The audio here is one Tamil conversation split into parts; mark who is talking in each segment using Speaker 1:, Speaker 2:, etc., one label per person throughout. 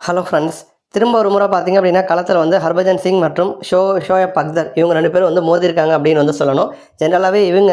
Speaker 1: ஹலோ ஃப்ரெண்ட்ஸ் திரும்ப ஒரு முறை பார்த்தீங்க அப்படின்னா களத்தில் வந்து ஹர்பஜன் சிங் மற்றும் ஷோ ஷோயப் அக்தர் இவங்க ரெண்டு பேரும் வந்து மோதிருக்காங்க அப்படின்னு வந்து சொல்லணும். ஜென்ரலாகவே இவங்க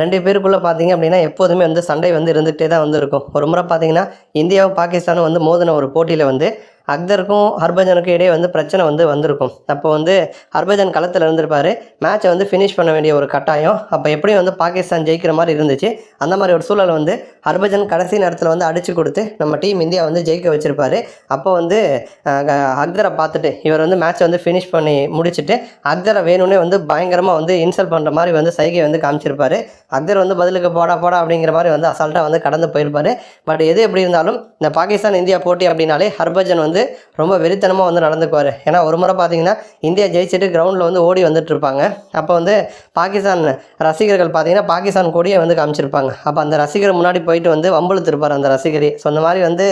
Speaker 1: ரெண்டு பேருக்குள்ளே பார்த்தீங்க அப்படின்னா எப்போதுமே வந்து சண்டை வந்து இருந்துகிட்டே தான் வந்து இருக்கும். ஒரு முறை பார்த்தீங்கன்னா இந்தியாவும் பாகிஸ்தானும் வந்து மோதின ஒரு போட்டியில் வந்து அக்தருக்கும் ஹர்பஜனுக்கும் இடையே வந்து பிரச்சனை வந்து வந்திருக்கும். அப்போ வந்து ஹர்பஜன் களத்தில் இருந்திருப்பார். மேட்சை வந்து ஃபினிஷ் பண்ண வேண்டிய ஒரு கட்டாயம். அப்போ எப்படியும் வந்து பாகிஸ்தான் ஜெயிக்கிற மாதிரி இருந்துச்சு. அந்த மாதிரி ஒரு சூழல் வந்து ஹர்பஜன் கடைசி நேரத்தில் வந்து அடிச்சு கொடுத்து நம்ம டீம் இந்தியா வந்து ஜெயிக்க வச்சுருப்பாரு. அப்போ வந்து க- அக்தரை பார்த்துட்டு இவர் வந்து மேட்சை வந்து ஃபினிஷ் பண்ணி முடிச்சுட்டு அக்தரை வேணும்னே வந்து பயங்கரமாக வந்து இன்சல்ட் பண்ணுற மாதிரி வந்து சைகை வந்து காமிச்சிருப்பாரு. அக்தர் வந்து பதிலுக்கு போடா போடா அப்படிங்கிற மாதிரி வந்து அசால்ட்டாக வந்து கடந்து போயிருப்பாரு. பட் எது எப்படி இருந்தாலும் இந்த பாகிஸ்தான் இந்தியா போட்டி அப்படின்னாலே ஹர்பஜன் வந்து வந்து ரொம்ப வெறித்தனமாக வந்து நடந்துக்குவார். ஏன்னா ஒரு முறை பார்த்தீங்கன்னா இந்தியா ஜெயிச்சுட்டு கிரவுண்டில் வந்து ஓடி வந்துட்டுருப்பாங்க. அப்போ வந்து பாகிஸ்தான் ரசிகர்கள் பார்த்தீங்கன்னா பாகிஸ்தான் கொடியை வந்து காமிச்சிருப்பாங்க. அப்போ அந்த ரசிகர் முன்னாடி போயிட்டு வந்து வம்புழுத்திருப்பார் அந்த ரசிகரி. ஸோ அந்த மாதிரி வந்து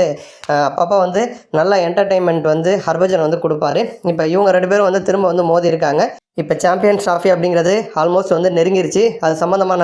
Speaker 1: அப்பப்போ வந்து நல்ல என்டர்டெயின்மெண்ட் வந்து ஹர்பஜன் வந்து கொடுப்பாரு. இப்போ இவங்க ரெண்டு பேரும் வந்து திரும்ப வந்து மோதி இருக்காங்க இப்போ சாம்பியன்ஸ் ட்ராஃபி அப்படிங்கிறது ஆல்மோஸ்ட் வந்து நெருங்கிருச்சு. அது சம்மந்தமான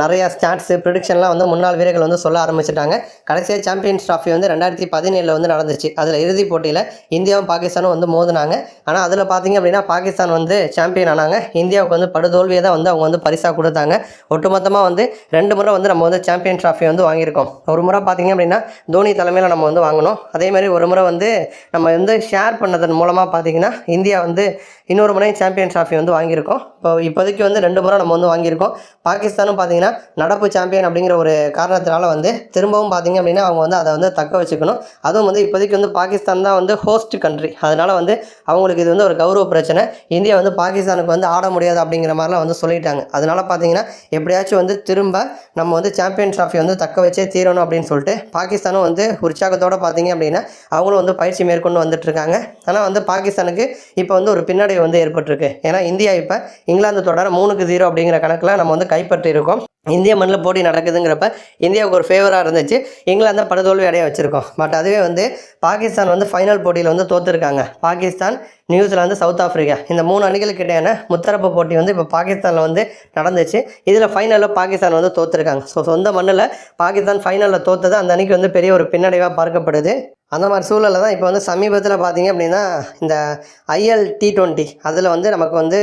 Speaker 1: நிறையா ஸ்டாட்ஸு ப்ரிடிக்ஷன்லாம் வந்து முன்னாள் வீரர்கள் வந்து சொல்ல ஆரம்பிச்சிட்டாங்க. கடைசியாக சாம்பியன்ஸ் ட்ராஃபி வந்து ரெண்டாயிரத்தி பதினேழில் வந்து நடந்துச்சு அதில் இறுதிப் போட்டியில் இந்தியாவும் பாகிஸ்தானும் வந்து மோதினாங்க. ஆனால் அதில் பார்த்தீங்க அப்படின்னா பாகிஸ்தான் வந்து சாம்பியன் ஆனாங்க. இந்தியாவுக்கு வந்து படுதோல்வியை தான் வந்து அவங்க வந்து பரிசாக கொடுத்தாங்க. ஒட்டுமொத்தமாக வந்து ரெண்டு முறை வந்து நம்ம வந்து சாம்பியன் ட்ராஃபி வந்து வாங்கியிருக்கோம். ஒரு முறை பார்த்தீங்க அப்படின்னா தோனி தலைமையில் நம்ம வந்து வாங்கினோம். அதே மாதிரி ஒரு முறை வந்து நம்ம வந்து ஷேர் பண்ணதன் மூலமாக பார்த்தீங்கன்னா இந்தியா வந்து இன்னொரு முறை சாம்பியன் ட்ராஃபி வந்து வாங்கியிருக்கோம். இப்போ இப்போதைக்கு வந்து ரெண்டு முறை நம்ம வந்து வாங்கியிருக்கோம். பாகிஸ்தானும் பார்த்தீங்கன்னா நடப்பு சாம்பியன் அப்படிங்கிற ஒரு காரணத்தினால வந்து திரும்பவும் பார்த்தீங்க அப்படின்னா அவங்க வந்து அதை வந்து தக்க வச்சுக்கணும். அதுவும் வந்து இப்போதைக்கு வந்து பாகிஸ்தான் தான் வந்து ஹோஸ்ட் கண்ட்ரி அதனால் வந்து அவங்களுக்கு இது வந்து ஒரு கௌரவ பிரச்சனை. இந்தியா வந்து பாகிஸ்தானுக்கு வந்து ஆட முடியாது அப்படிங்கிற மாதிரிலாம் வந்து சொல்லிட்டாங்க. அதனால் பார்த்தீங்கன்னா எப்படியாச்சும் வந்து திரும்ப நம்ம வந்து சாம்பியன் ட்ராஃபி வந்து தக்க வச்சே தீரணும் அப்படின்னு சொல்லிட்டு பாகிஸ்தானும் வந்து உற்சாகத்தோடு பார்த்தீங்க அப்படின்னா அவங்களும் வந்து பயிற்சி மேற்கொண்டு வந்துட்டுருக்காங்க. ஆனால் வந்து பாகிஸ்தானுக்கு இப்போ வந்து ஒரு பின்னடைவு வந்து ஏற்பட்டிருக்கு. ஏன்னா இந்தியா இப்போ இங்கிலாந்து தொடர மூணுக்கு ஜீரோ அப்படிங்கிற கணக்கில் நம்ம வந்து கைப்பற்றி இருக்கோம் இந்திய மண்ணில் போட்டி நடக்குதுங்கிறப்ப இந்தியாவுக்கு ஒரு ஃபேவராக இருந்துச்சு. இங்கிலாந்தை படுதோல்வி அடைய வச்சுருக்கோம். பட் அதுவே வந்து பாகிஸ்தான் வந்து ஃபைனல் போட்டியில் வந்து தோற்றுருக்காங்க Pakistan New Zealand South Africa இந்த மூணு அணிகளுக்கு இடையான முத்தரப்பு போட்டி வந்து இப்போ பாகிஸ்தானில் வந்து நடந்துச்சு. இதில் ஃபைனலில் பாகிஸ்தான் வந்து தோற்றுருக்காங்க ஸோ சொந்த மண்ணில் பாகிஸ்தான் ஃபைனலில் தோற்றது அந்த அணிக்கு வந்து பெரிய ஒரு பின்னடைவாக பார்க்கப்படுது. அந்த மாதிரி சூழலில் தான் இப்போ வந்து சமீபத்தில் பார்த்தீங்க அப்படின்னா இந்த ஐஎல் டி டுவெண்ட்டி அதில் வந்து நமக்கு வந்து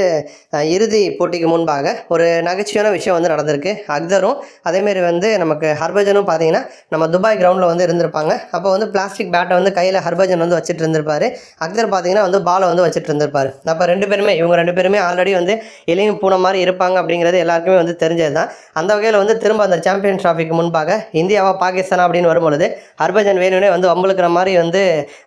Speaker 1: இறுதி போட்டிக்கு முன்பாக ஒரு நகைச்சுவையான விஷயம் வந்து நடந்திருக்கு. அக்தரும் அதேமாரி வந்து நமக்கு ஹர்பஜனும் பார்த்தீங்கன்னா நம்ம துபாய் கிரவுண்டில் வந்து இருந்திருப்பாங்க. அப்போ வந்து பிளாஸ்டிக் பேட்டை வந்து கையில் ஹர்பஜன் வந்து வச்சுட்டு இருந்திருப்பார். அக்தர் பார்த்தீங்கன்னா வந்து பாலை வந்து வச்சுட்டு இருந்திருப்பார். அப்போ ரெண்டு பேருமே இவங்க ரெண்டு பேருமே ஆல்ரெடி வந்து எளியும் பூனை மாதிரி இருப்பாங்க அப்படிங்கிறது எல்லாருக்குமே வந்து தெரிஞ்சது தான். அந்த வகையில் வந்து திரும்ப அந்த சாம்பியன் ட்ராஃபிக்கு முன்பாக இந்தியாவா பாகிஸ்தானா அப்படின்னு வரும்பொழுது ஹர்பஜன் வேணும்னே வந்து வம்பளுக்கிற மாதிரி வந்து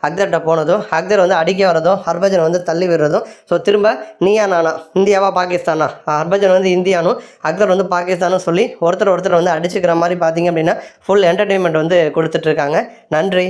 Speaker 1: அக்தர்கிட்ட போனதும் அக்தர் வந்து அடிக்க வரதும் ஹர்பஜன் வந்து தள்ளி விடுறதும். ஸோ திரும்ப நீயா நானா? இந்தியாவா பாகிஸ்தானா? ஹர்பஜன் வந்து இந்தியானும் அக்தர் வந்து பாகிஸ்தானும் சொல்லி ஒருத்தர் ஒருத்தர் வந்து அடிச்சுக்கிற மாதிரி பார்த்தீங்க அப்படின்னா ஃபுல் என்டர்டெயின்மெண்ட் வந்து கொடுத்துட்ருக்காங்க நன்றி.